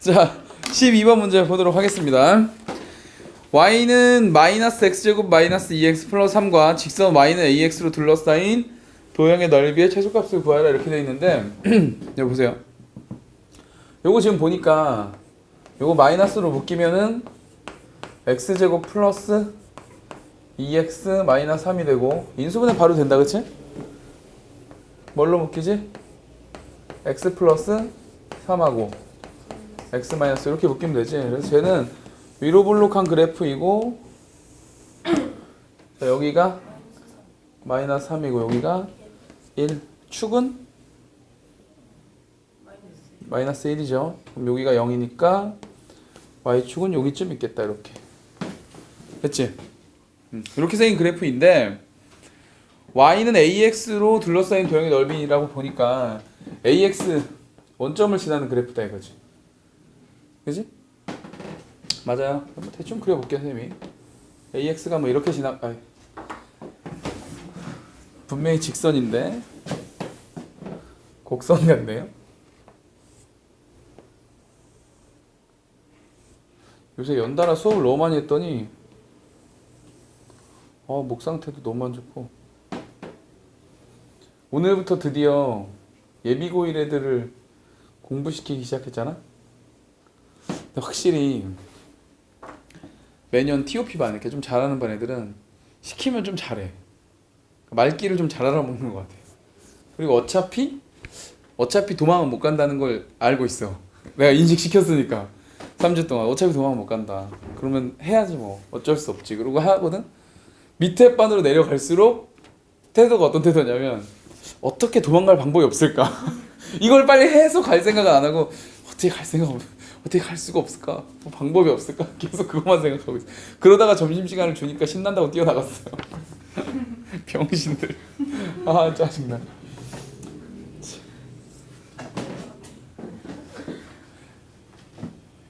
자, 12번 문제 보도록 하겠습니다. y는 마이너스 x제곱 마이너스 2x 플러스 3과 직선 y는 ax로 둘러싸인 도형의 넓이의 최소값을 구하라 이렇게 되어 있는데 여기 보세요. 요거 지금 보니까 요거 마이너스로 묶이면은 x제곱 플러스 2x 마이너스 3이 되고 인수분해 바로 된다 그치? 뭘로 묶이지? x 플러스 3하고 x 마이너스 이렇게 묶이면 되지. 그래서 쟤는 위로 볼록한 그래프이고 자, 여기가 마이너스 3이고 여기가 1 축은 마이너스 1이죠. 그럼 여기가 0이니까 y축은 여기쯤 있겠다 이렇게. 됐지? 음, 이렇게 생긴 그래프인데 y는 ax로 둘러싸인 도형의 넓이라고 보니까 ax 원점을 지나는 그래프다 이거지. 그지? 맞아요. 한번 대충 그려볼게요, 선생님이. AX가 뭐 이렇게 지나, 아 분명히 직선인데 곡선 같네요. 요새 연달아 수업을 너무 많이 했더니 어, 목 상태도 너무 안 좋고 오늘부터 드디어 예비고일 애들을 공부시키기 시작했잖아. 근데 확실히 매년 TOP 반 이렇게 좀 잘하는 반 애들은 시키면 좀 잘해. 말귀를 좀 잘 알아먹는 것 같아. 그리고 어차피 어차피 도망은 못 간다는 걸 알고 있어. 내가 인식시켰으니까 3주 동안 어차피 도망 못 간다. 그러면 해야지 뭐 어쩔 수 없지. 그러고 하거든. 밑에 반으로 내려갈수록 태도가 어떤 태도냐면 어떻게 도망갈 방법이 없을까? 이걸 빨리 해서 갈 생각은 안 하고 어떻게 갈 생각 없 어떻게 갈 수가 없을까? 뭐 방법이 없을까? 계속 그것만 생각하고 있어. 그러다가 점심 시간을 주니까 신난다고 뛰어나갔어요. 병신들. 아 짜증나.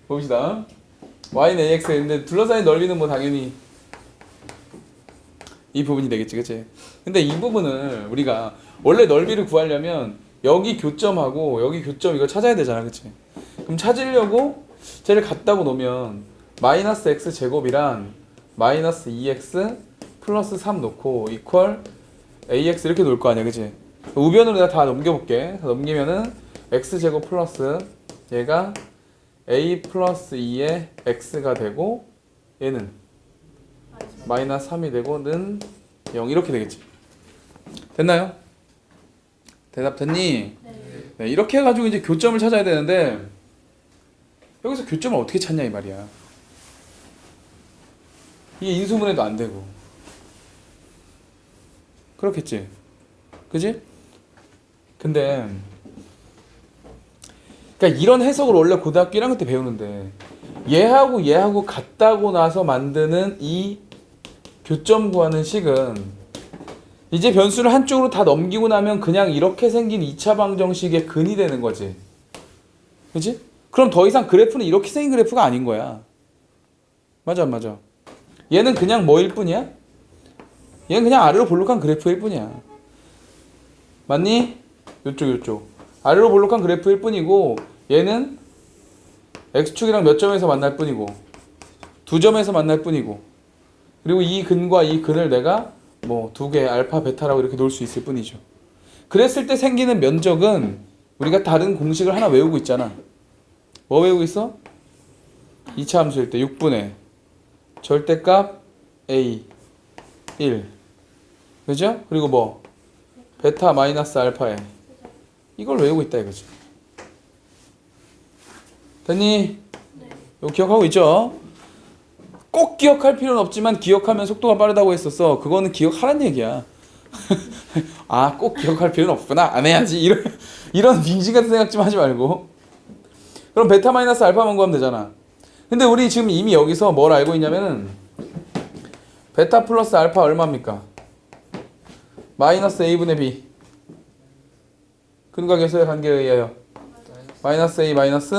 봅시다. y는 ax인데 둘러싸인 넓이는 뭐 당연히 이 부분이 되겠지, 그치? 근데 이 부분을 우리가 원래 넓이를 구하려면 여기 교점하고 여기 교점 이걸 찾아야 되잖아, 그치? 그럼 찾으려고 쟤를 갖다고 놓으면 마이너스 x 제곱이랑 마이너스 2x 플러스 3 놓고 이퀄 ax 이렇게 놓을 거 아니야, 그치? 우변으로 내가 다 넘겨볼게. 다 넘기면은 x 제곱 플러스 얘가 a 플러스 2의 x가 되고 얘는 마이너스 3이 되고 는 0 이렇게 되겠지. 됐나요? 대답 됐니? 네, 이렇게 해가지고 이제 교점을 찾아야 되는데 여기서 교점을 어떻게 찾냐 이 말이야. 이게 인수분해도 안 되고 그렇겠지. 그지? 근데 그러니까 이런 해석을 원래 고등학교 1학년 때 배우는데 얘하고 얘하고 같다고 나서 만드는 이 교점 구하는 식은 이제 변수를 한쪽으로 다 넘기고 나면 그냥 이렇게 생긴 2차 방정식의 근이 되는 거지. 그지? 그럼 더 이상 그래프는 이렇게 생긴 그래프가 아닌 거야. 맞아, 안 맞아. 얘는 그냥 뭐일 뿐이야? 얘는 그냥 아래로 볼록한 그래프일 뿐이야. 맞니? 요쪽, 요쪽. 아래로 볼록한 그래프일 뿐이고, 얘는 x축이랑 몇 점에서 만날 뿐이고, 두 점에서 만날 뿐이고, 그리고 이 근과 이 근을 내가 뭐 두 개 알파 베타라고 이렇게 놓을 수 있을 뿐이죠. 그랬을 때 생기는 면적은 우리가 다른 공식을 하나 외우고 있잖아. 뭐 외우고 있어? 2차 함수일 때 6분의 절대값 a 1 그죠? 그리고 뭐 베타 마이너스 알파에 이걸 외우고 있다 이거지. 됐니? 이거 기억하고 있죠? 꼭 기억할 필요는 없지만 기억하면 속도가 빠르다고 했었어. 그거는 기억하란 얘기야. 아, 꼭 기억할 필요는 없구나. 안 해야지. 이런 이런 빙신 같은 생각 좀 하지 말고. 그럼 베타 마이너스 알파만 구하면 되잖아. 근데 우리 지금 이미 여기서 뭘 알고 있냐면은 베타 플러스 알파 얼마입니까? 마이너스 a분의 b. 근과 계수의 관계에 의하여 마이너스 a 마이너스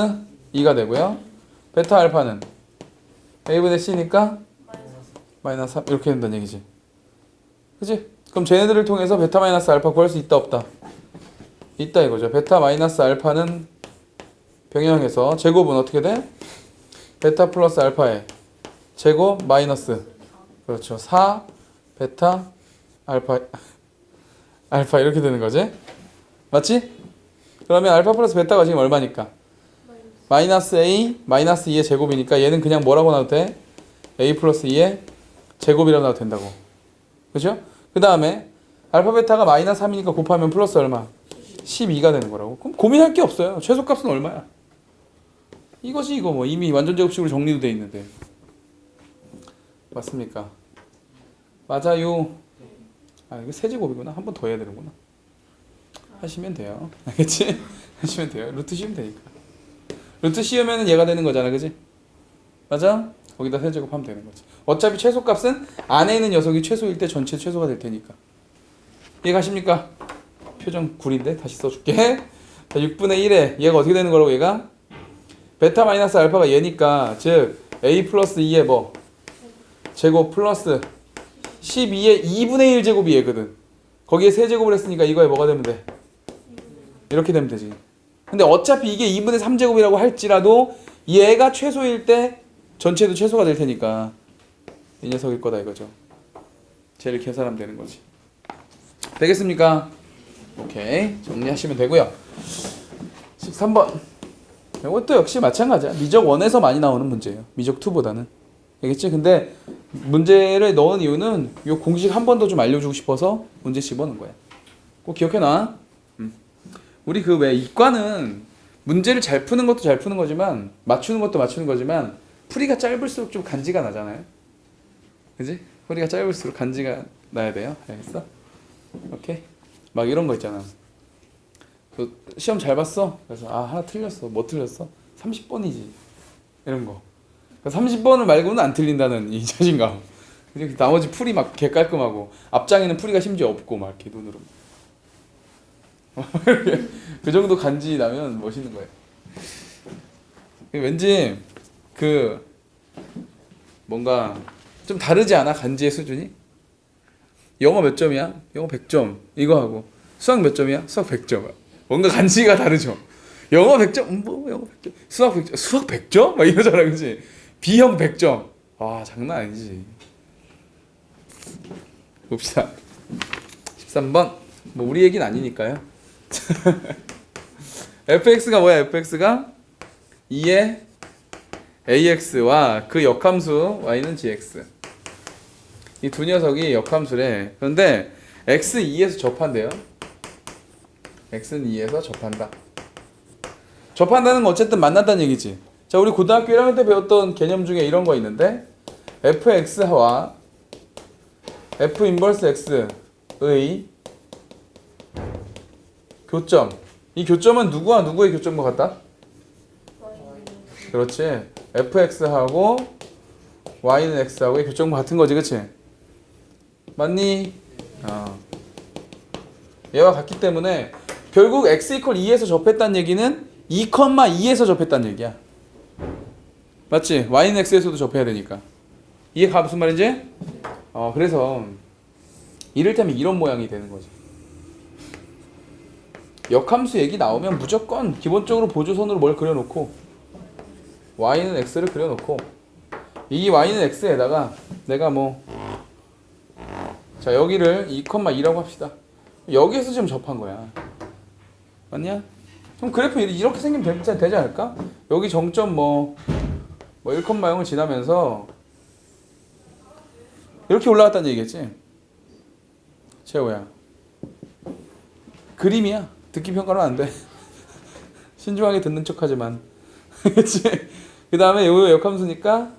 2가 되고요. 베타 알파는 a분의 c니까 마이너스 3 이렇게 된다는 얘기지. 그지? 그럼 쟤네들을 통해서 베타 마이너스 알파 구할 수 있다 없다? 있다 이거죠. 베타 마이너스 알파는 병행해서 제곱은 어떻게 돼? 베타 플러스 알파에 제곱 마이너스 그렇죠 4 베타 알파 알파 이렇게 되는 거지 맞지? 그러면 알파 플러스 베타가 지금 얼마니까? 마이너스 A 마이너스 2의 제곱이니까 얘는 그냥 뭐라고 나도 돼? A 플러스 2의 제곱이라고 나도 된다고 그죠? 그 다음에 알파 베타가 마이너스 3이니까 곱하면 플러스 얼마? 12가 되는 거라고 그럼 고민할 게 없어요 최소값은 얼마야? 이것이 이거 뭐 이미 완전 제곱식으로 정리도 돼 있는데 맞습니까? 맞아요 아 이거 세제곱이구나 한 번 더 해야 되는구나 하시면 돼요 알겠지? 하시면 돼요 루트 씌우면 되니까 루트 씌우면 얘가 되는 거잖아 그지? 맞아? 거기다 세제곱 하면 되는 거지 어차피 최소값은 안에 있는 녀석이 최소일 때 전체 최소가 될 테니까 이해 가십니까? 표정 구린데 다시 써줄게 자 6분의 1에 얘가 어떻게 되는 거라고 얘가? 베타 마이너스 알파가 얘니까 즉 a 플러스 2의 뭐 제곱 플러스 12의 2분의 1 제곱이 얘거든. 거기에 세제곱을 했으니까 이거에 뭐가 되면 돼? 이렇게 되면 되지. 근데 어차피 이게 2분의 3 제곱이라고 할지라도 얘가 최소일 때 전체도 최소가 될 테니까. 이 녀석일 거다 이거죠. 쟤를 계산하면 되는 거지. 되겠습니까? 오케이. 정리하시면 되고요. 13번 이것도 역시 마찬가지야. 미적 1에서 많이 나오는 문제예요. 미적 2보다는. 알겠지? 근데 문제를 넣은 이유는 이 공식 한 번 더 좀 알려주고 싶어서 문제 집어넣은 거야. 꼭 기억해놔. 음. 우리 그 왜 이과는 문제를 잘 푸는 것도 잘 푸는 거지만 맞추는 것도 맞추는 거지만 풀이가 짧을수록 좀 간지가 나잖아요. 그지? 풀이가 짧을수록 간지가 나야 돼요. 알겠어? 오케이. 막 이런 거 있잖아 그 시험 잘 봤어? 그래서 아 하나 틀렸어 뭐 틀렸어? 30번이지 이런 거 30번을 말고는 안 틀린다는 이 자신감 그지? 나머지 풀이 막 개 깔끔하고 앞장에는 풀이가 심지어 없고 막 이렇게 눈으로 그 정도 간지 나면 멋있는 거예요 왠지 그 뭔가 좀 다르지 않아 간지의 수준이? 영어 몇 점이야? 영어 100점 이거 하고 수학 몇 점이야? 수학 100점 뭔가 간지가 다르죠. 영어 100점? 음, 뭐 영어 100점? 수학 100점? 수학 100점? 막 이러잖아 그지 B형 100점. 와 장난 아니지. 봅시다. 13번. 뭐 우리 얘기는 아니니까요. fx가 뭐야 fx가? 2의 ax와 그 역함수 y는 gx. 이 두 녀석이 역함수래. 그런데 x 2에서 접한대요 x는 2에서 접한다 접한다는 건 어쨌든 만난다는 얘기지 자 우리 고등학교 1학년 때 배웠던 개념 중에 이런 거 있는데 fx와 f 인버스 x의 교점 이 교점은 누구와 누구의 교점과 같다? 그렇지 fx하고 y는 x하고의 교점과 같은 거지 그치? 맞니? 어. 얘와 같기 때문에 결국 x 이퀄 2에서 접했다는 얘기는 2,2에서 접했다는 얘기야. 맞지? y는 x에서도 접해야 되니까. 이해 가? 무슨 말인지? 어 그래서 이를테면 이런 모양이 되는 거지. 역함수 얘기 나오면 무조건 기본적으로 보조선으로 뭘 그려놓고 y는 x를 그려놓고 이 y는 x에다가 내가 뭐 자 여기를 2,2라고 합시다. 여기에서 지금 접한 거야 맞냐? 그럼 그래프 이렇게 생기면 되지, 되지 않을까? 여기 정점 뭐, 뭐 1,0을 지나면서 이렇게 올라갔다는 얘기겠지? 최호야 그림이야 듣기 평가는 안 돼 신중하게 듣는 척 하지만 그치? 그 다음에 요 역함수니까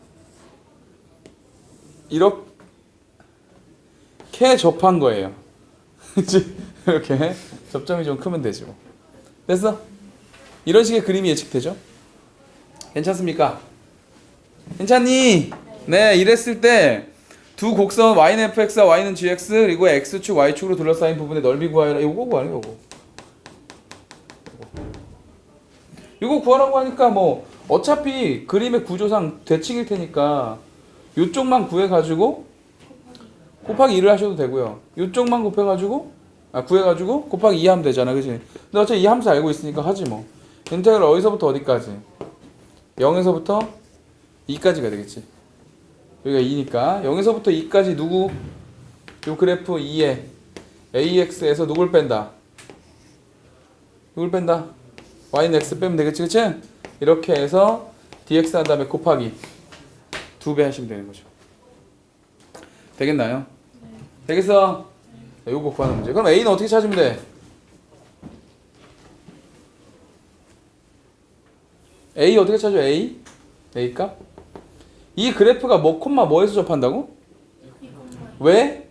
이렇게 접한 거예요 그치? 이렇게 접점이 좀 크면 되지 뭐 됐어? 이런 식의 그림이 예측되죠? 괜찮습니까? 괜찮니? 네 이랬을 때 두 곡선 y는 fx와 y는 gx 그리고 x축 y축으로 둘러싸인 부분의 넓이 구하여라 이거 구하래 이거 이거 구하라고 하니까 뭐 어차피 그림의 구조상 대칭일 테니까 이쪽만 구해 가지고 곱하기 2를 하셔도 되고요 이쪽만 곱해 가지고 아 구해가지고 곱하기 2 하면 되잖아 그치 근데 어차피 이 함수 알고 있으니까 하지 뭐 인테그럴 어디서부터 어디까지? 0에서부터 2까지가 되겠지. 여기가 2니까 0에서부터 2까지 누구? 요 그래프 2에 AX에서 누굴 뺀다? 누굴 뺀다? Y는 X 빼면 되겠지, 그치? 이렇게 해서 DX 한 다음에 곱하기 두배 하시면 되는 거죠. 되겠나요? 되겠어? 자, 요거 구하는 문제. 그럼 A는 어떻게 찾으면 돼? A 어떻게 찾아? A? A 값? 이 그래프가 뭐 콤마 뭐에서 접한다고? 왜?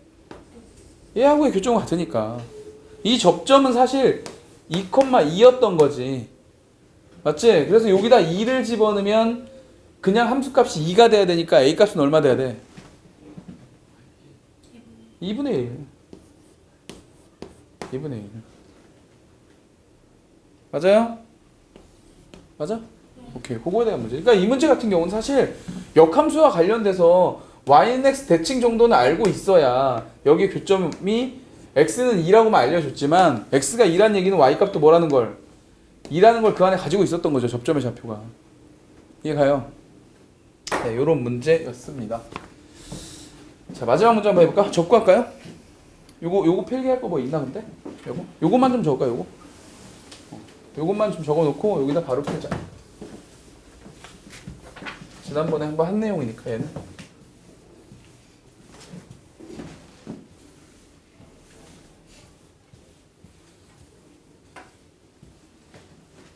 얘하고의 교점은 같으니까. 이 접점은 사실 2,2였던 거지. 맞지? 그래서 여기다 2를 집어넣으면 그냥 함수값이 2가 돼야 되니까 A 값은 얼마 돼야 돼? 2분의 1. 2분의 1. 맞아요? 맞아? 오케이. 그거에 대한 문제. 그러니까 이 문제 같은 경우는 사실 역함수와 관련돼서 yx 대칭 정도는 알고 있어야 여기 교점이 x는 2라고만 알려줬지만 x가 2란 얘기는 y 값도 뭐라는 걸 2라는 걸 그 안에 가지고 있었던 거죠. 접점의 좌표가. 이해가요? 네, 요런 문제였습니다. 자, 마지막 문제 한번 해볼까? 적고 할까요? 요거, 요거 필기할 거 뭐 있나 근데? 요거? 요거만 좀 적을까, 요거? 어, 요것만 좀 적어 놓고 여기다 바로 풀자. 지난번에 한번 한 내용이니까 얘는.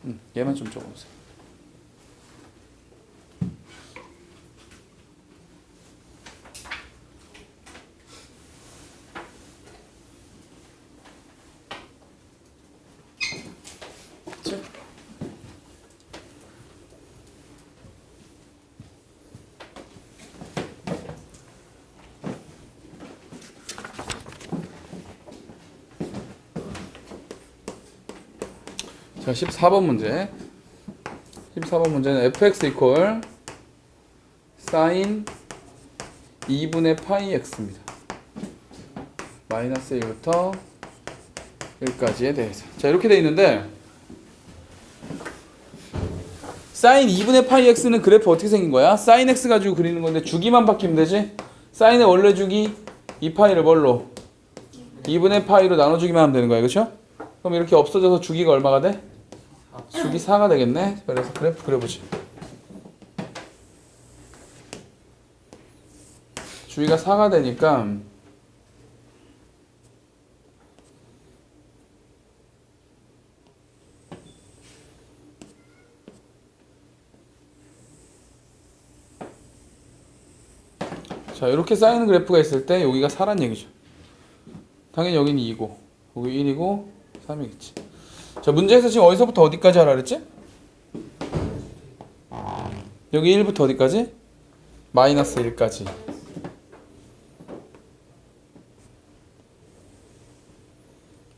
음, 얘만 좀 적어보세요. 자, 14번 문제. 14번 문제는 fx 이퀄 사인 2분의 파이 x입니다. 마이너스 1부터 1까지에 대해서. 자, 이렇게 돼 있는데 사인 2분의 파이 x는 그래프 어떻게 생긴 거야? 사인 x 가지고 그리는 건데 주기만 바뀌면 되지? 사인의 원래 주기 2파이를 뭘로? 2분의 파이로 나눠주기만 하면 되는 거야. 그렇죠? 그럼 이렇게 없어져서 주기가 얼마가 돼? 주기 4가 되겠네. 그래서 그래프 그려보지. 주기가 4가 되니까 자 이렇게 쌓이는 그래프가 있을 때 여기가 4란 얘기죠. 당연히 여기는 2고 여기 1이고 3이겠지. 자 문제에서 지금 어디서부터 어디까지 하라 그랬지? 여기 1부터 어디까지? 마이너스 1까지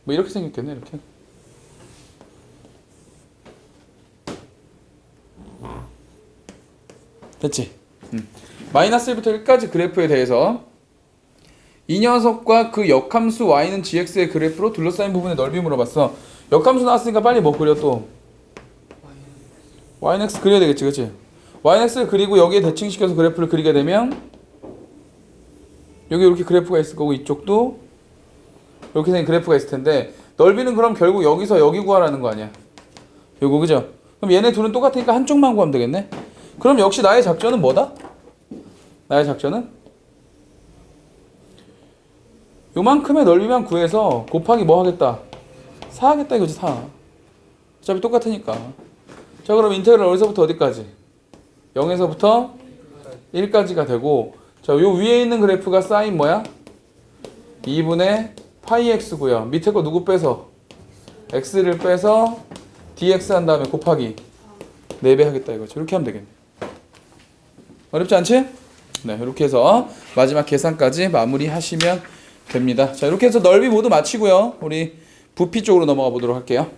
뭐 이렇게 생겼겠네 이렇게 됐지? 음. 마이너스 1부터 1까지 그래프에 대해서 이 녀석과 그 역함수 y는 gx의 그래프로 둘러싸인 부분의 넓이 물어봤어. 역함수 나왔으니까 빨리 뭐 그려 또? yx 그려야 되겠지, 그치? yx를 그리고 여기에 대칭시켜서 그래프를 그리게 되면 여기 이렇게 그래프가 있을 거고 이쪽도 이렇게 생긴 그래프가 있을 텐데 넓이는 그럼 결국 여기서 여기 구하라는 거 아니야? 요거 그죠? 그럼 얘네 둘은 똑같으니까 한쪽만 구하면 되겠네? 그럼 역시 나의 작전은 뭐다? 나의 작전은 요만큼의 넓이만 구해서 곱하기 뭐 하겠다? 4 하겠다 이거지 4 어차피 똑같으니까 자 그럼 인테그럴 어디서부터 어디까지? 0에서부터 1까지가 되고 자요 위에 있는 그래프가 사인 뭐야? 2분의 파이 x고요 밑에 거 누구 빼서? x를 빼서 dx 한 다음에 곱하기 4배 하겠다 이거죠 이렇게 하면 되겠네 어렵지 않지? 네, 이렇게 해서 마지막 계산까지 마무리하시면 됩니다. 자, 이렇게 해서 넓이 모두 마치고요. 우리 부피 쪽으로 넘어가 보도록 할게요.